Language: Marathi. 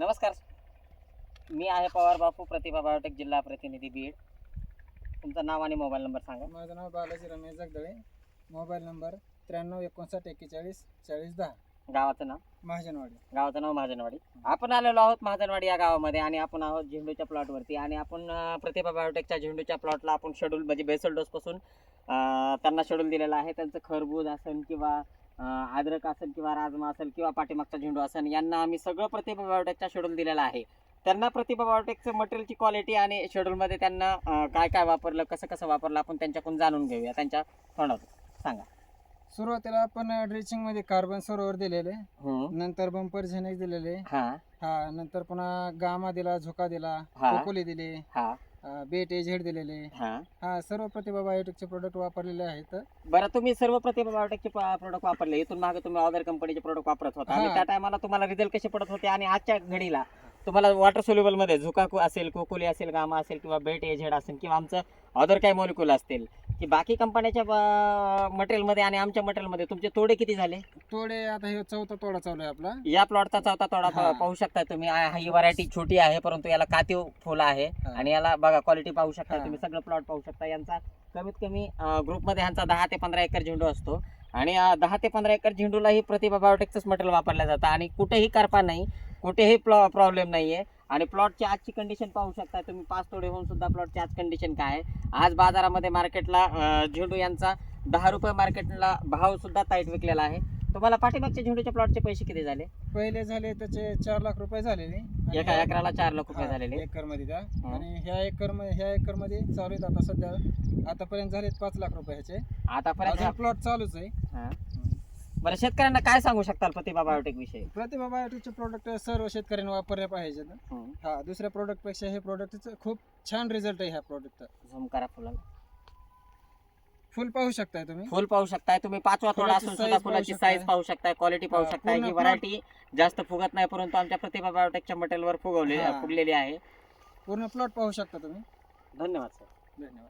नमस्कार. मी आहे पवार बापू प्रतिभा बायोटेक जिल्हा प्रतिनिधी बीड. तुमचं नाव आणि मोबाईल नंबर सांगा. माझं नाव बालाजी रमेश जगदळे. मोबाईल नंबर त्र्याण्णव एकोणसाठ एक्केचाळीस चाळीस दहा. गावाचं नाव? महाजनवाडी. गावाचं नाव महाजनवाडी. आपण आलेलो आहोत महाजनवाडी या गावामध्ये आणि आपण आहोत झेंडूच्या प्लॉटवरती आणि आपण अं, प्रतिभा बायोटेकच्या झेंडूच्या प्लॉटला आपण शेड्यूल म्हणजे बेसल डोसपासून अं, त्यांना शेड्यूल दिलेलं आहे. त्यांचं खरबूज असेल किंवा अद्रक असेल किंवा राजमा असेल किंवा पाठीमागचा झेंडू असेल यांना आम्ही सगळं प्रतिभा बायोटेकचा शेड्यूल दिलेला आहे. त्यांना प्रतिभा बायोटेकचं मटेरियलची क्वालिटी आणि शेड्यूलमध्ये त्यांना काय काय वापरलं कसं कसं वापरलं आपण त्यांच्याकडून जाणून घेऊया. त्यांच्या तोंडातून. सांगा. सुरुवातीला आपण ड्रेसिंगमध्ये कार्बन सरोवर दिलेले. हम्म. नंतर बंपर झेनेक्स दिलेले. हा. हा नंतर पुन्हा गामा दिला झोका दिला हा. कोकोली दिले. हा. बेट एजेड दिलेले. हा. हा सर्व प्रतिभा बायोटेकचे प्रोडक्ट वापरलेले आहेत. बरं तुम्ही सर्व प्रतिभा बायोटेकचे प्रोडक्ट वापरले. इथून मागे तुम्ही अदर कंपनीचे प्रोडक्ट वापरत होता. आणि हा. त्या टायमाला तुम्हाला रिझल्ट कसे पडत होते? आणि आजच्या घडीला तुम्हाला वॉटर सोल्युबलमध्ये झुकाकू असेल कोकोली असेल गामा असेल किंवा बेट एझेड असेल किंवा आमचं अदर काही मॉलिक्युल असतील? की बाकी कंपन्याच्या मटेरियलमध्ये आणि आमच्या मटेरियलमध्ये तुमचे तोडे किती झाले? तोडे आता हे चौथा तोडा चालू आहे आपला. या प्लॉटचा चौथा तोडा प-. पाहू शकता तुम्ही. आ- ही व्हरायटी छोटी आहे परंतु याला कातीव फुलं आहे. हा. आणि याला बघा क्वालिटी पाहू शकता हा. तुम्ही. सगळं प्लॉट पाहू शकता. यांचा कमीत कमी ग्रुपमध्ये ह्यांचा दहा ते पंधरा एकर झेंडू असतो. आणि अं, दहा ते पंधरा एकर झेंडूलाही प्रतिभा बायोटेकचंच मटेरियल वापरलं जातं. आणि कुठेही करपा नाही कुठेही प्रॉब्लेम नाही आहे आणि प्लॉटची आजची कंडिशन पाहू शकता. तुम्ही पाच तोडे होऊन सुद्धा प्लॉटची आज कंडिशन काय आहे? आज बाजारामध्ये मार्केटला झेंडू यांचा दहा रुपये मार्केटला भाव सुद्धा ताईट विकलेला आहे. तुम्हाला पाठीमागच्या झेंडूच्या प्लॉटचे पैसे किती झाले? पहिले झाले त्याचे चार लाख रुपये झालेले. एका एकराला चार लाख रुपये झालेले. एकरमध्ये. आणि ह्या एकरमध्ये ह्या एकरमध्ये चालू आहेत आता सध्या. आतापर्यंत झालेत पाच लाख रुपये ह्याचे आतापर्यंत प्लॉट चालूच आहे. बरं शेतकऱ्यांना काय सांगू शकताल प्रतिभा बायोटेक विषयी? प्रतिभा बायोटिकचे प्रोडक्ट सर्व शेतकऱ्यांनी वापरले पाहिजेत हा. दुसऱ्या प्रोडक्टपेक्षा हे प्रोडक्ट खूप छान रिझल्ट आहे ह्या प्रोडक्ट झूम करा फुलाला. फुल पाहू शकताय तुम्ही? फुल पाहू शकताय तुम्ही. पाचवा फुलाची असून size सुद्धा पाहू फुलाची शकताय. साईज पाहू शकताय. क्वालिटी पाहू हा, शकताय. पूर्ण ही plot- व्हरायटी जास्त फुगत नाही परंतु आमच्या प्रतिभा बायोटेकच्या मटेरियलवर फुगवली हा. फुगलेली आहे. पूर्ण प्लॉट पाहू शकता तुम्ही? धन्यवाद सर धन्यवाद.